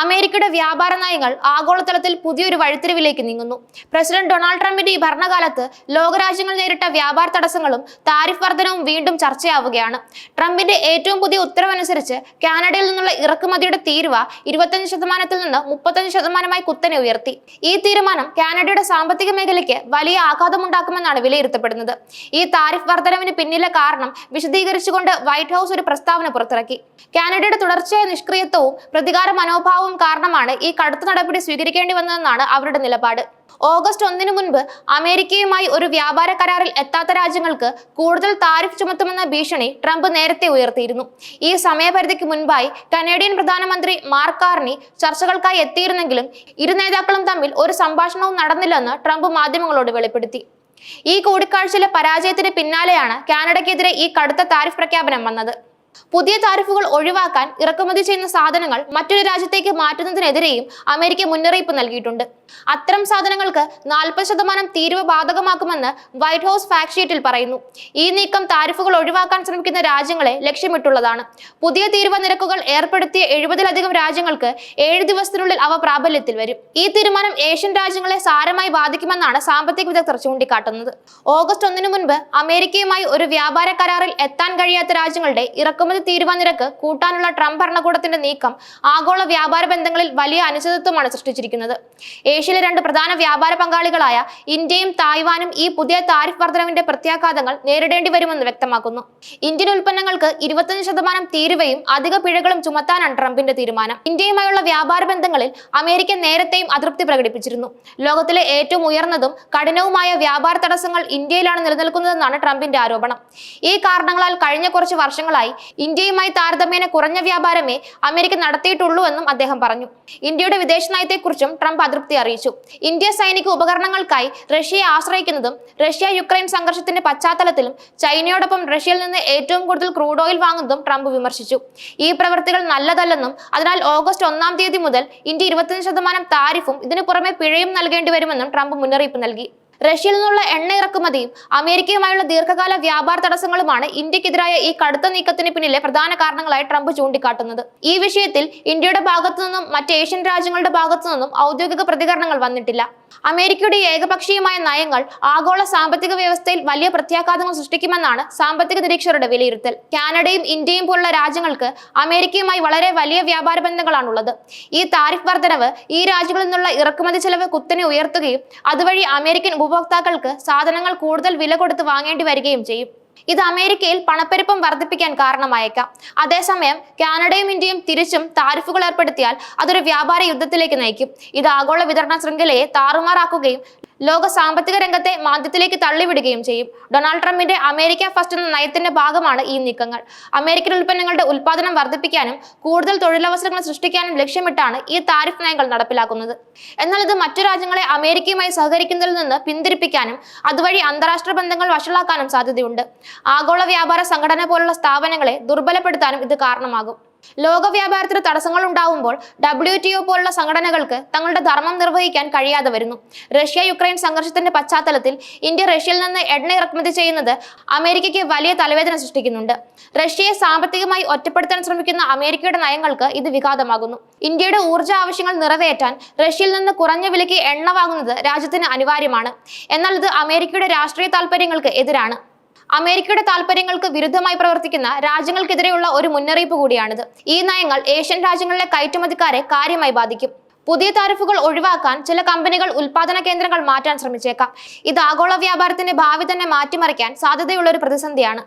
അമേരിക്കയുടെ വ്യാപാര നയങ്ങൾ ആഗോളതലത്തിൽ പുതിയൊരു വഴിത്തിരിവിലേക്ക് നീങ്ങുന്നു. പ്രസിഡന്റ് ഡൊണാൾഡ് ട്രംപിന്റെ ഈ ഭരണകാലത്ത് ലോകരാജ്യങ്ങൾ നേരിട്ട വ്യാപാര തടസ്സങ്ങളും താരിഫ് വർധനവും വീണ്ടും ചർച്ചയാവുകയാണ്. ട്രംപിന്റെ ഏറ്റവും പുതിയ ഉത്തരവനുസരിച്ച് കാനഡയിൽ നിന്നുള്ള ഇറക്കുമതിയുടെ തീരുവ ഇരുപത്തഞ്ച് ശതമാനത്തിൽ നിന്ന് മുപ്പത്തഞ്ച് ശതമാനമായി കുത്തനെ ഉയർത്തി. ഈ തീരുമാനം കാനഡയുടെ സാമ്പത്തിക മേഖലയ്ക്ക് വലിയ ആഘാതമുണ്ടാക്കുമെന്നാണ് വിലയിരുത്തപ്പെടുന്നത്. ഈ താരിഫ് വർധനവിന് പിന്നിലെ കാരണം വിശദീകരിച്ചുകൊണ്ട് വൈറ്റ് ഹൗസ് ഒരു പ്രസ്താവന പുറത്തിറക്കി. കാനഡയുടെ തുടർച്ചയായ നിഷ്ക്രിയത്വവും പ്രതികാര മനോഭാവവും കാരണമാണ് ഈ കടുത്ത നടപടി സ്വീകരിക്കേണ്ടി വന്നതെന്നാണ് അവരുടെ നിലപാട്. ഓഗസ്റ്റ് ഒന്നിനു മുൻപ് അമേരിക്കയുമായി ഒരു വ്യാപാര കരാറിൽ എത്താത്ത രാജ്യങ്ങൾക്ക് കൂടുതൽ താരിഫ് ചുമത്തുമെന്ന ഭീഷണി ട്രംപ് നേരത്തെ ഉയർത്തിയിരുന്നു. ഈ സമയപരിധിക്ക് മുൻപായി കനേഡിയൻ പ്രധാനമന്ത്രി മാർക്ക് കാർണി ചർച്ചകൾക്കായി എത്തിയിരുന്നെങ്കിലും ഇരു നേതാക്കളും തമ്മിൽ ഒരു സംഭാഷണവും നടന്നില്ലെന്ന് ട്രംപ് മാധ്യമങ്ങളോട് വെളിപ്പെടുത്തി. ഈ കൂടിക്കാഴ്ചയിലെ പരാജയത്തിന് പിന്നാലെയാണ് കാനഡയ്ക്കെതിരെ ഈ കടുത്ത താരിഫ് പ്രഖ്യാപനം വന്നത്. പുതിയ താരിഫുകൾ ഒഴിവാക്കാൻ ഇറക്കുമതി ചെയ്യുന്ന സാധനങ്ങൾ മറ്റൊരു രാജ്യത്തേക്ക് മാറ്റുന്നതിനെതിരെയും അമേരിക്ക മുന്നറിയിപ്പ് നൽകിയിട്ടുണ്ട്. അത്തരം സാധനങ്ങൾക്ക് നാൽപ്പത് ശതമാനം തീരുവ ബാധകമാക്കുമെന്ന് വൈറ്റ് ഹൗസ് ഫാക്ട് ഷീറ്റിൽ പറയുന്നു. ഈ നീക്കം താരിഫുകൾ ഒഴിവാക്കാൻ ശ്രമിക്കുന്ന രാജ്യങ്ങളെ ലക്ഷ്യമിട്ടുള്ളതാണ്. പുതിയ തീരുവ നിരക്കുകൾ ഏർപ്പെടുത്തിയ എഴുപതിലധികം രാജ്യങ്ങൾക്ക് ഏഴ് ദിവസത്തിനുള്ളിൽ അവ പ്രാബല്യത്തിൽ വരും. ഈ തീരുമാനം ഏഷ്യൻ രാജ്യങ്ങളെ സാരമായി ബാധിക്കുമെന്നാണ് സാമ്പത്തിക വിദഗ്ധർ ചൂണ്ടിക്കാട്ടുന്നത്. ഓഗസ്റ്റ് ഒന്നിനു മുൻപ് അമേരിക്കയുമായി ഒരു വ്യാപാര കരാറിൽ എത്താൻ കഴിയാത്ത രാജ്യങ്ങളുടെ ഇറക്കുമതി തീരുവ നിരക്ക് കൂട്ടാനുള്ള ട്രംപ് ഭരണകൂടത്തിന്റെ നീക്കം ആഗോള വ്യാപാര ബന്ധങ്ങളിൽ വലിയ അനിശ്ചിതത്വമാണ് സൃഷ്ടിച്ചിരിക്കുന്നത്. ഏഷ്യയിലെ രണ്ട് പ്രധാന വ്യാപാര പങ്കാളികളായ ഇന്ത്യയും തായ്വാനും ഈ പുതിയ താരിഫ് വർധനവിന്റെ പ്രത്യാഘാതങ്ങൾ നേരിടേണ്ടി വരുമെന്ന് വ്യക്തമാക്കുന്നു. ഇന്ത്യൻ ഉൽപ്പന്നങ്ങൾക്ക് ഇരുപത്തഞ്ച് ശതമാനം തീരുവയും അധിക പിഴകളും ചുമത്താനാണ് ട്രംപിന്റെ തീരുമാനം. ഇന്ത്യയുമായുള്ള വ്യാപാര ബന്ധങ്ങളിൽ അമേരിക്ക നേരത്തെയും അതൃപ്തി പ്രകടിപ്പിച്ചിരുന്നു. ലോകത്തിലെ ഏറ്റവും ഉയർന്നതും കഠിനവുമായ വ്യാപാര തടസ്സങ്ങൾ ഇന്ത്യയിലാണ് നിലനിൽക്കുന്നതെന്നാണ് ട്രംപിന്റെ ആരോപണം. ഈ കാരണങ്ങളാൽ കഴിഞ്ഞ കുറച്ച് വർഷങ്ങളായി ഇന്ത്യയുമായി താരതമ്യേന കുറഞ്ഞ വ്യാപാരമേ അമേരിക്ക നടത്തിയിട്ടുള്ളൂ എന്നും അദ്ദേഹം പറഞ്ഞു. ഇന്ത്യയുടെ വിദേശ നയത്തെക്കുറിച്ചും ട്രംപ് അതൃപ്തി അറിയിച്ചു. ഇന്ത്യ സൈനിക ഉപകരണങ്ങൾക്കായി റഷ്യയെ ആശ്രയിക്കുന്നതും റഷ്യ യുക്രൈൻ സംഘർഷത്തിന്റെ പശ്ചാത്തലത്തിലും ചൈനയോടൊപ്പം റഷ്യയിൽ നിന്ന് ഏറ്റവും കൂടുതൽ ക്രൂഡ് ഓയിൽ വാങ്ങുന്നതും ട്രംപ് വിമർശിച്ചു. ഈ പ്രവൃത്തികൾ നല്ലതല്ലെന്നും അതിനാൽ ഓഗസ്റ്റ് ഒന്നാം തീയതി മുതൽ ഇന്ത്യ ഇരുപത്തിയഞ്ച് ശതമാനം താരിഫും ഇതിനു പുറമെ പിഴയും നൽകേണ്ടി വരുമെന്നും ട്രംപ് മുന്നറിയിപ്പ് നൽകി. റഷ്യയിൽ നിന്നുള്ള എണ്ണ ഇറക്കുമതിയും അമേരിക്കയുമായുള്ള ദീർഘകാല വ്യാപാര തടസ്സങ്ങളുമാണ് ഇന്ത്യക്കെതിരായ ഈ കടുത്ത നീക്കത്തിന് പിന്നിലെ പ്രധാന കാരണങ്ങളായി ട്രംപ് ചൂണ്ടിക്കാട്ടുന്നത്. ഈ വിഷയത്തിൽ ഇന്ത്യയുടെ ഭാഗത്തു നിന്നും മറ്റ് ഏഷ്യൻ രാജ്യങ്ങളുടെ ഭാഗത്തു നിന്നും ഔദ്യോഗിക പ്രതികരണങ്ങൾ വന്നിട്ടില്ല. അമേരിക്കയുടെ ഏകപക്ഷീയമായ നയങ്ങൾ ആഗോള സാമ്പത്തിക വ്യവസ്ഥയിൽ വലിയ പ്രത്യാഘാതങ്ങൾ സൃഷ്ടിക്കുമെന്നാണ് സാമ്പത്തിക നിരീക്ഷകരുടെ വിലയിരുത്തൽ. കാനഡയും ഇന്ത്യയും പോലുള്ള രാജ്യങ്ങൾക്ക് അമേരിക്കയുമായി വളരെ വലിയ വ്യാപാര ബന്ധങ്ങളാണുള്ളത്. ഈ താരിഫ് വർധനവ് ഈ രാജ്യങ്ങളിൽ നിന്നുള്ള ഇറക്കുമതി ചെലവ് കുത്തനെ ഉയർത്തുകയും അതുവഴി അമേരിക്കൻ ഉപഭോക്താക്കൾക്ക് സാധനങ്ങൾ കൂടുതൽ വില കൊടുത്ത് വാങ്ങേണ്ടി വരികയും ചെയ്യും. ഇത് അമേരിക്കയിൽ പണപ്പെരുപ്പം വർദ്ധിപ്പിക്കാൻ കാരണമായേക്കാം. അതേസമയം കാനഡയും ഇന്ത്യയും തിരിച്ചും താരിഫുകൾ ഏർപ്പെടുത്തിയാൽ അതൊരു വ്യാപാര യുദ്ധത്തിലേക്ക് നയിക്കും. ഇത് ആഗോള വിതരണ ശൃംഖലയെ താറുമാറാക്കുകയും ലോക സാമ്പത്തിക രംഗത്തെ മാന്ദ്യത്തിലേക്ക് തള്ളിവിടുകയും ചെയ്യും. ഡൊണാൾഡ് ട്രംപിന്റെ അമേരിക്ക ഫസ്റ്റ് എന്ന നയത്തിന്റെ ഭാഗമാണ് ഈ നീക്കങ്ങൾ. അമേരിക്കൻ ഉൽപ്പന്നങ്ങളുടെ ഉൽപ്പാദനം വർദ്ധിപ്പിക്കാനും കൂടുതൽ തൊഴിലവസരങ്ങൾ സൃഷ്ടിക്കാനും ലക്ഷ്യമിട്ടാണ് ഈ താരിഫ് നയങ്ങൾ നടപ്പിലാക്കുന്നത്. എന്നാൽ ഇത് മറ്റു രാജ്യങ്ങളെ അമേരിക്കയുമായി സഹകരിക്കുന്നതിൽ നിന്ന് പിന്തിരിപ്പിക്കാനും അതുവഴി അന്താരാഷ്ട്ര ബന്ധങ്ങൾ വഷളാക്കാനും സാധ്യതയുണ്ട്. ആഗോള വ്യാപാര സംഘടന പോലുള്ള സ്ഥാപനങ്ങളെ ദുർബലപ്പെടുത്താനും ഇത് കാരണമാകും. ലോക വ്യാപാരത്തിന് തടസ്സങ്ങൾ ഉണ്ടാവുമ്പോൾ ഡബ്ല്യു ടി ഒ പോലുള്ള സംഘടനകൾക്ക് തങ്ങളുടെ ധർമ്മം നിർവഹിക്കാൻ കഴിയാതെ വരുന്നു. റഷ്യ യുക്രൈൻ സംഘർഷത്തിന്റെ പശ്ചാത്തലത്തിൽ ഇന്ത്യ റഷ്യയിൽ നിന്ന് എണ്ണ ഇറക്കുമതി ചെയ്യുന്നത് അമേരിക്കയ്ക്ക് വലിയ തലവേദന സൃഷ്ടിക്കുന്നുണ്ട്. റഷ്യയെ സാമ്പത്തികമായി ഒറ്റപ്പെടുത്താൻ ശ്രമിക്കുന്ന അമേരിക്കയുടെ നയങ്ങൾക്ക് ഇത് വിഘാതമാകുന്നു. ഇന്ത്യയുടെ ഊർജ ആവശ്യങ്ങൾ നിറവേറ്റാൻ റഷ്യയിൽ നിന്ന് കുറഞ്ഞ വിലയ്ക്ക് എണ്ണ വാങ്ങുന്നത് രാജ്യത്തിന് അനിവാര്യമാണ്. എന്നാൽ ഇത് അമേരിക്കയുടെ രാഷ്ട്രീയ താൽപര്യങ്ങൾക്ക് എതിരാണ്. അമേരിക്കയുടെ താൽപര്യങ്ങൾക്ക് വിരുദ്ധമായി പ്രവർത്തിക്കുന്ന രാജ്യങ്ങൾക്കെതിരെയുള്ള ഒരു മുന്നറിയിപ്പ് കൂടിയാണിത്. ഈ നയങ്ങൾ ഏഷ്യൻ രാജ്യങ്ങളിലെ കയറ്റുമതിക്കാരെ കാര്യമായി ബാധിക്കും. പുതിയ താരിഫുകൾ ഒഴിവാക്കാൻ ചില കമ്പനികൾ ഉൽപാദന കേന്ദ്രങ്ങൾ മാറ്റാൻ ശ്രമിച്ചേക്കാം. ഇത് ആഗോള വ്യാപാരത്തിന്റെ ഭാവി തന്നെ മാറ്റിമറിക്കാൻ സാധ്യതയുള്ള ഒരു പ്രതിസന്ധിയാണ്.